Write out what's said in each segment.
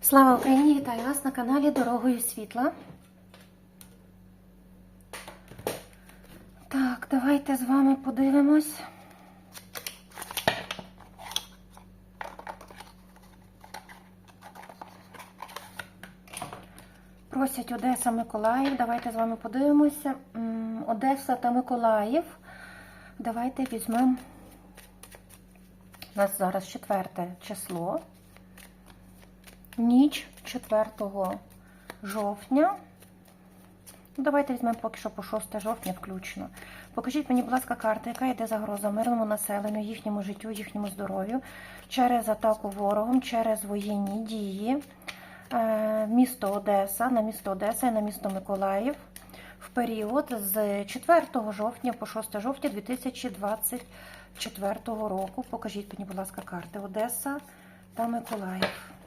Слава Україні! Вітаю вас на каналі Дорогою Світла. Так, давайте з вами подивимось. Просять Одеса Миколаїв. Давайте з вами подивимося. Одеса та Миколаїв. Давайте візьмемо. У нас зараз четверте число. Ніч 4 жовтня. Ну, Давайте візьмемо поки що по 6 жовтня включно. Покажіть мені, будь ласка, карта, яка йде загроза мирному населенню, їхньому життю, їхньому здоров'ю через атаку ворогом, через воєнні дії. Е, Місто Одеса, на місто Одеса і на місто Миколаїв в період з 4 жовтня по 6 жовтня 2024 року. Покажіть мені, будь ласка, карти Одеса та Миколаїв.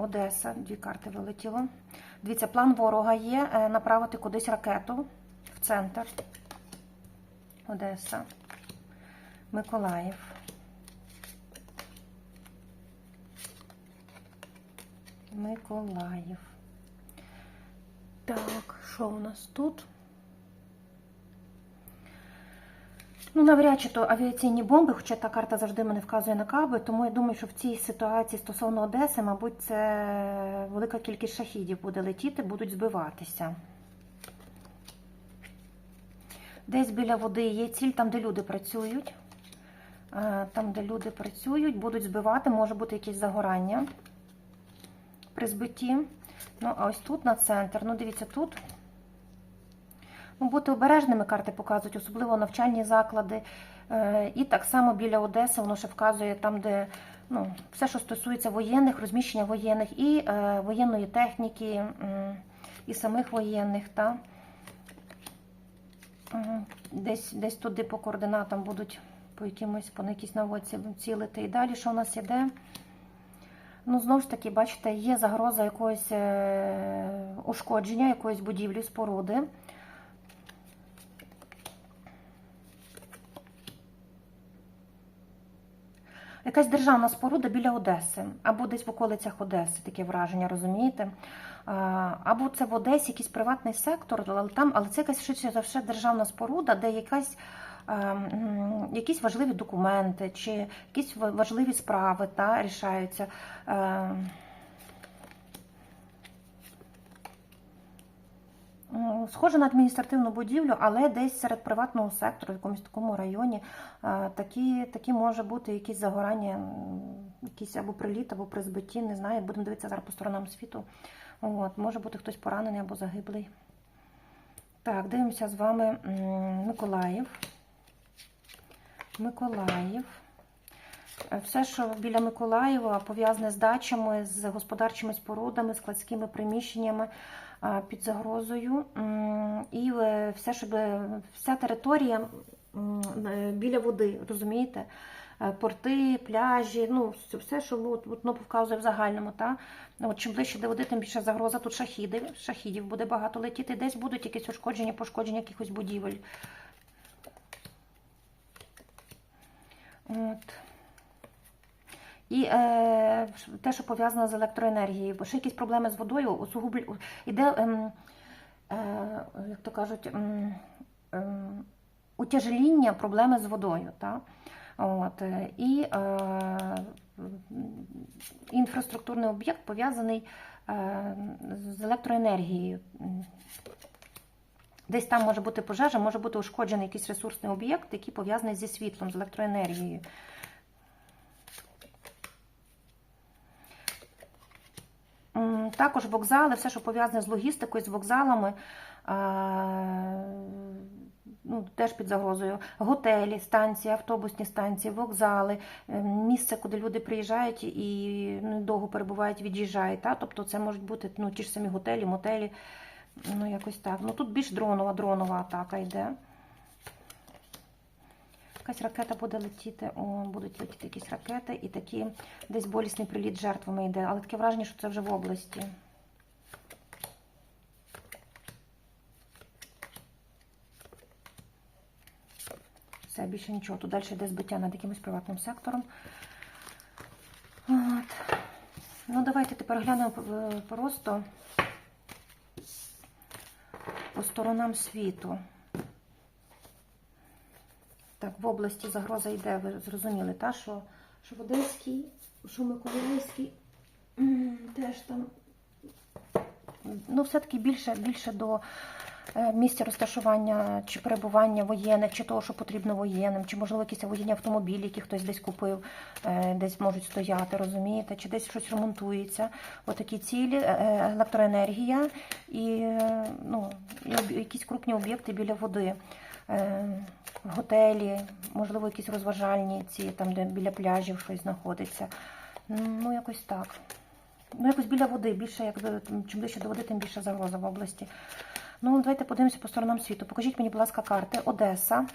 Одеса, дві карти вилетіло. Дивіться, план ворога є е, направити кудись ракету в центр. Одеса, Миколаїв. Миколаїв. Так, що у нас тут? Ну, навряд чи то авіаційні бомби, хоча та карта завжди мене вказує на каби, тому я думаю, що в цій ситуації стосовно Одеси, мабуть, це велика кількість шахідів буде летіти, будуть збиватися. Десь біля води є ціль, там, де люди працюють. Е, Там, де люди працюють, будуть збивати, може бути якесь загорання при збитті. Ну, а ось тут на центр. Ну, дивіться, тут. Бути обережними карти показують, особливо навчальні заклади. Е, І так само біля Одеси воно ще вказує там, де ну, все, що стосується воєнних, розміщення воєнних і е, воєнної техніки, і самих воєнних. Та. Десь, десь туди по координатам будуть по якимось, по якійсь наводці цілити. І далі, що у нас іде? Ну, знову ж таки, бачите, є загроза якогось е, ушкодження, якоїсь будівлі, споруди. Якась державна споруда біля Одеси, або десь в околицях Одеси, таке враження, розумієте? Або це в Одесі якийсь приватний сектор, але там, але це якась швидше за все державна споруда, де якась. Якісь важливі документи чи якісь ва- важливі справи та, рішаються. Е, м, Схоже на адміністративну будівлю, але десь серед приватного сектору, в якомусь такому районі, е, такі, такі може бути якісь загорання, якісь або приліт, або при збитті, не знаю. Будемо дивитися зараз по сторонам світу. От, може бути хтось поранений або загиблий. Так, дивимося з вами Миколаїв. Миколаїв. Е, Все, що біля Миколаєва пов'язане з дачами, з господарчими спорудами, складськими приміщеннями під загрозою. І е, все, що би- вся територія е, біля води, розумієте? Е, Порти, пляжі, ну все- що от, от, в загальному. Та? От, чим ближче до води, тим більше загроза. Тут шахіди, шахідів буде багато летіти. Десь будуть якісь ушкодження, пошкодження якихось будівель. От. І е, те, що пов'язано з електроенергією, бо ще якісь проблеми з водою, усугублю... іде, ем, е, як то кажуть, ем, ем, утяжеління проблеми з водою. Та? От, е, і е, інфраструктурний об'єкт пов'язаний е, з електроенергією. Десь там може бути пожежа, може бути ушкоджений якийсь ресурсний об'єкт, який пов'язаний зі світлом, з електроенергією. Також вокзали, все, що пов'язане з логістикою, з вокзалами, е, ну, теж під загрозою. Готелі, станції, автобусні станції, вокзали, е, місце, куди люди приїжджають і ну, довго перебувають, від'їжджають. Тобто це можуть бути ну, ті ж самі готелі, мотелі. Ну, якось так. Ну тут більш дронова, дронова атака йде. Якась ракета буде летіти, о, будуть летіти якісь ракети, і такі десь болісний приліт жертвами йде. Але таке враження, що це вже в області. Все, більше нічого. Тут далі йде збиття над якимось приватним сектором. От. Ну, давайте тепер глянемо е, просто по сторонам світу. В області загроза йде, ви зрозуміли, та, що, що в Одеській, що Миколаївській теж там. Ну, все-таки більше, більше до е, місця розташування чи перебування воєнних, чи того, що потрібно воєнним, чи можливо якісь воєнні автомобілі, які хтось десь купив, е, десь можуть стояти, розумієте, чи десь щось ремонтується. Отакі цілі, е, електроенергія і, ну, якісь крупні об'єкти біля води. Готелі, можливо, якісь розважальні ці, там, де біля пляжів щось знаходиться. Ну, якось так. Ну, якось біля води, більше, як чим ближче до води, тим більше загроза в області. Ну, давайте подивимося по сторонам світу. Покажіть мені, будь ласка, карти. Одеса.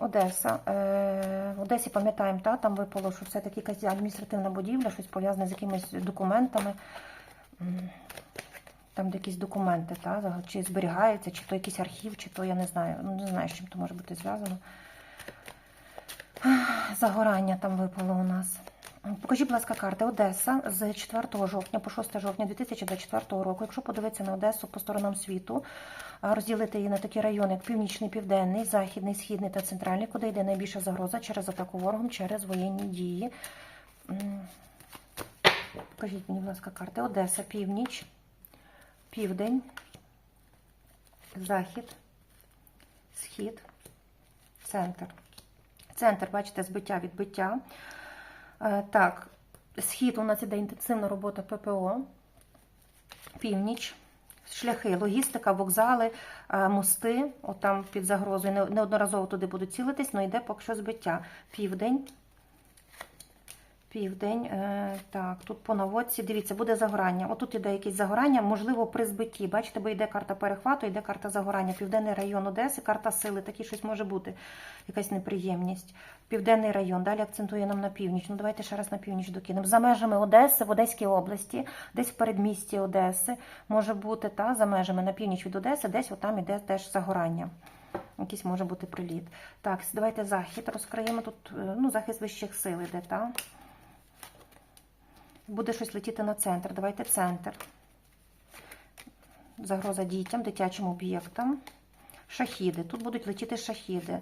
Одеса. Е, в Одесі пам'ятаємо, та, там випало, що все-таки якась адміністративна будівля, щось пов'язане з якимись документами. Там де якісь документи, та, чи зберігаються, чи то якийсь архів, чи то я не знаю. Ну, не знаю, з чим то може бути зв'язано. Загорання там випало у нас. Покажіть, будь ласка, карти Одеса з 4 жовтня по 6 жовтня 2024 року. Якщо подивитися на Одесу по сторонам світу, розділити її на такі райони, як Північний, Південний, Західний, Східний та Центральний, куди йде найбільша загроза через атаку ворогом, через воєнні дії. Покажіть мені, будь ласка, карти. Одеса, північ, південь, захід, схід, центр. Центр, бачите, збиття, відбиття. Е, Так, схід у нас іде інтенсивна робота ППО, північ, шляхи, логістика, вокзали, е, мости, отам під загрозою. Неодноразово туди будуть цілитись, але йде поки що збиття. Південь. Південь, е, так, тут по наводці, дивіться, буде загорання. Отут іде якесь загорання, можливо, при збитті. Бачите, бо йде карта перехвату, йде карта загорання. Південний район Одеси, карта сили, такі щось може бути, якась неприємність. Південний район, далі акцентує нам на північ. Ну, давайте ще раз на північ докинемо. За межами Одеси, в Одеській області, десь в передмісті Одеси, може бути, та, за межами на північ від Одеси, десь отам іде теж загорання. Якийсь може бути приліт. Так, давайте захід розкриємо. Тут е, ну, захист вищих сил іде, так? Буде щось летіти на центр. Давайте центр. Загроза дітям, дитячим об'єктам. Шахіди. Тут будуть летіти шахіди.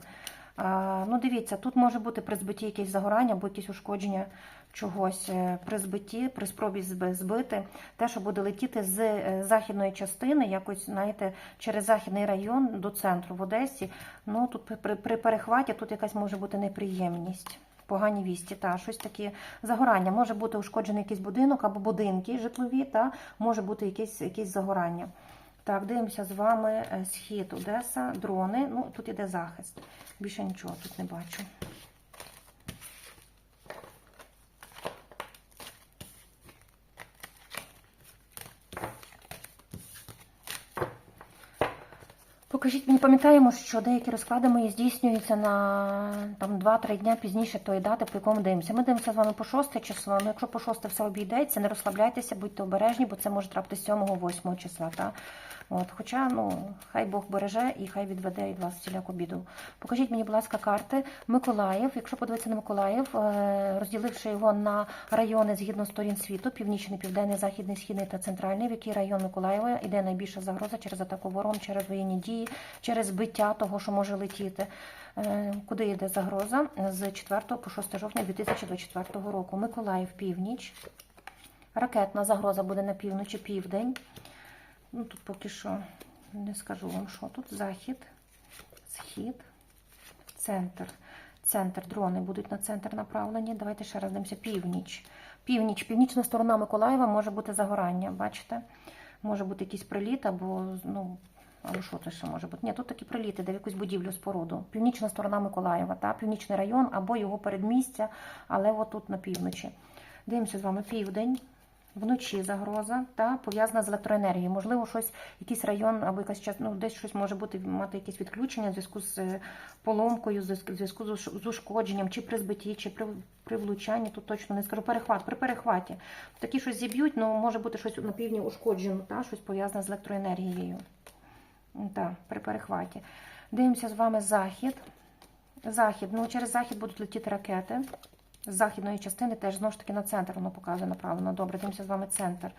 А, ну, дивіться, тут може бути при збитті якесь загорання або якесь ушкодження чогось е, при збитті, при спробі збити. Те, що буде летіти з е, західної частини, якось, знаєте, через західний район до центру в Одесі. Ну, тут при, при перехваті тут якась може бути неприємність. Погані вісті, та щось таке загорання. Може бути ушкоджений якийсь будинок або будинки житлові, та може бути якесь, якесь загорання. Так, дивимося з вами е, схід Одеса, дрони. Ну, тут іде захист. Більше нічого тут не бачу. Покажіть мені, пам'ятаємо, що деякі розклади мої здійснюються на там 2-3 дня пізніше тої дати, по якому дивимося. Ми дивимося з вами по 6 число. Ну, якщо по 6 все обійдеться, не розслабляйтеся, будьте обережні, бо це може трапитися 7-8 числа. Та? От, хоча, ну, хай Бог береже і хай відведе від вас всіляку біду. Покажіть мені, будь ласка, карти Миколаїв. Якщо подивитися на Миколаїв, е, розділивши його на райони згідно сторін світу, північний, південний, західний, східний та центральний, в який район Миколаєва іде найбільша загроза через атаку ворогом, через воєнні дії, через збиття того, що може летіти. Е, Куди йде загроза? З 4 по 6 жовтня 2024 року. Миколаїв, північ. Ракетна загроза буде на півночі, південь. Ну, тут поки що не скажу вам, що тут. Захід, схід, центр. Центр, дрони будуть на центр направлені. Давайте ще раз дивимося. Північ. Північ, північна сторона Миколаєва може бути загорання, бачите? Може бути якийсь приліт або, ну, або що це ще може бути? Ні, тут такі приліти, де в якусь будівлю споруду. Північна сторона Миколаєва, та? північний район або його передмістя, але отут на півночі. Дивимося з вами південь. Вночі загроза та пов'язана з електроенергією. Можливо, щось, якийсь район або якась час, ну, десь щось може бути мати якесь відключення в зв'язку з е, поломкою, в зв'язку- з ушкодженням, чи при збитті, чи при, при влучанні. Тут точно не скажу. Перехват, при перехваті. Такі щось зіб'ють, ну може бути щось на півдні ушкоджено, та щось пов'язане з електроенергією. Так, при꯫ перехваті. Дивимося з вами захід. Захід. Ну, через захід будуть летіти ракети. З західної частини теж знову ж таки на центр воно показує направлено. Добре, дивимося з вами центр.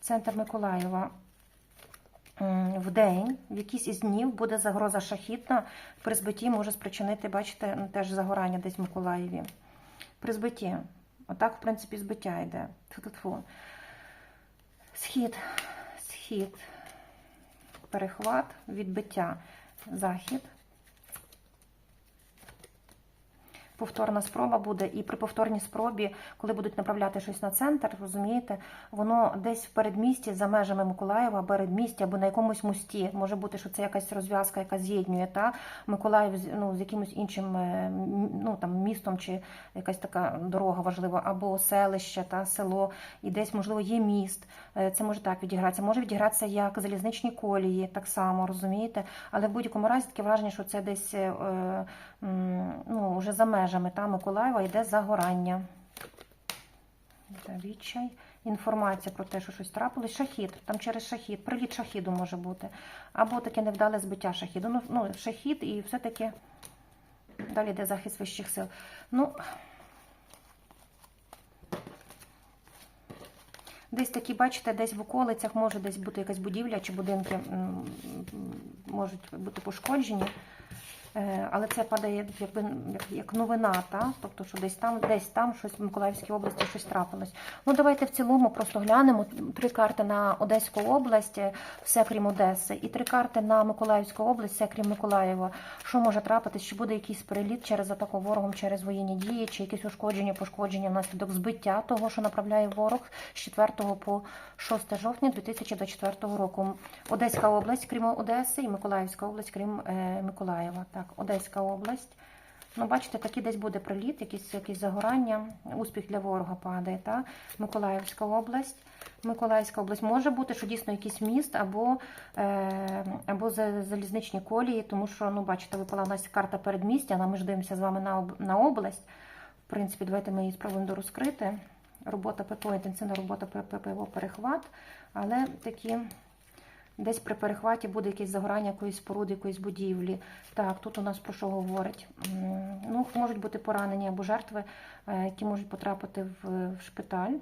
Центр Миколаєва. В день, в якийсь із днів буде загроза шахітна. При збитті може спричинити, бачите, ну, теж загорання десь в Миколаєві. При збитті. Отак, в принципі, збиття йде. Тьфу-тьфу-тьфу. Схід, схід, перехват, відбиття, захід. Повторна спроба буде, і при повторній спробі, коли будуть направляти щось на центр, розумієте, воно десь в передмісті за межами Миколаєва, передмісті або на якомусь мості. Може бути, що це якась розв'язка, яка з'єднує та Миколаїв ну, з якимось іншим е, ну, там, містом чи якась така дорога важлива, або селище та село, і десь, можливо, є міст. Е, Це може так відігратися. Може відігратися як залізничні колії, так само, розумієте? Але в будь-якому разі таке враження, що це десь е, ну, вже за межами та Миколаєва йде загорання. Відчай. Інформація про те, що щось трапилось. Шахід, там через шахід, приліт шахіду може бути. Або таке невдале збиття шахіду. Ну, ну шахід і все-таки далі йде захист вищих сил. Ну, Десь такі, бачите, десь в околицях може десь бути якась будівля чи будинки можуть бути пошкоджені. Е, Але це падає якби як, новина, та? тобто, що десь там, десь там щось в Миколаївській області щось трапилось. Ну давайте в цілому просто глянемо три карти на Одеську область, е, все крім Одеси, і три карти на Миколаївську область, все крім Миколаєва. Що може трапитись? Чи буде якийсь переліт через атаку ворогом, через воєнні дії, чи якісь ушкодження, пошкодження внаслідок збиття того, що направляє ворог з 4 по 6 жовтня 2024 року. Одеська область, крім Одеси, і Миколаївська область, крім е, Миколаєва. Так, Одеська область. Ну, бачите, такий десь буде приліт, якісь, якісь загорання, успіх для ворога падає. Та? Миколаївська область. Миколаївська область може бути, що дійсно якийсь міст або, е, або залізничні колії, тому що, ну, бачите, випала у нас карта передмістя, але ми ж дивимося з вами на, на область. В принципі, давайте ми її спробуємо дорозкрити. Робота ППО, інтенсивна робота ППО перехват, але такі. Десь при перехваті буде якесь загорання якоїсь споруди, якоїсь будівлі. Так, тут у нас про що говорить? Ну, можуть бути поранені або жертви, е, які можуть потрапити в, шпиталь.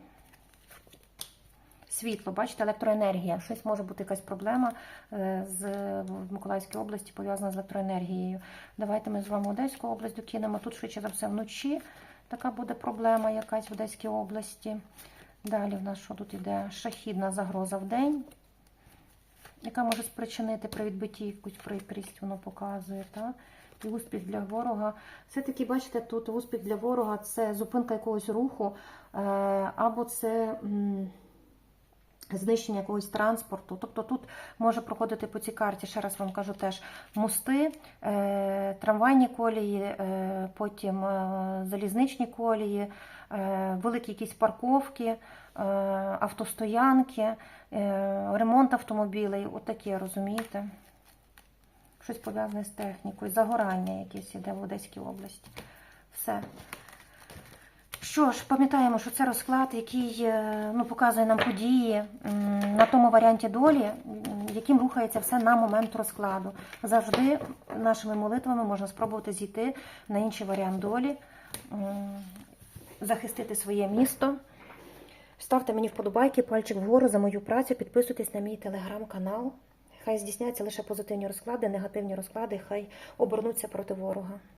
Світло, бачите, електроенергія. Щось може бути якась проблема е, з Миколаївській області пов'язана з електроенергією. Давайте ми з вами Одеську область докинемо. Тут швидше за все вночі така буде проблема якась в Одеській області. Далі в нас що тут іде? Шахідна загроза в день яка може спричинити при відбитті якусь прикрість, воно показує. Та? І успіх для ворога. Все-таки, бачите, тут успіх для ворога це зупинка якогось руху, е, або це знищення якогось транспорту. Тобто тут може проходити по цій карті, ще раз вам кажу теж мости, е, трамвайні колії, е, потім залізничні колії, великі якісь парковки, автостоянки, е, ремонт автомобілей, отаке, розумієте? Щось пов'язане з технікою, загорання якесь іде в Одеській області. Все. Що ж, пам'ятаємо, що це розклад, який е, ну, показує нам події на тому варіанті долі, яким рухається все на момент розкладу. Завжди нашими молитвами можна спробувати зійти на інший варіант долі, захистити своє місто. Ставте мені вподобайки, пальчик вгору за мою працю, підписуйтесь на мій телеграм-канал. Хай здійсняться лише позитивні розклади, негативні розклади, хай обернуться проти ворога.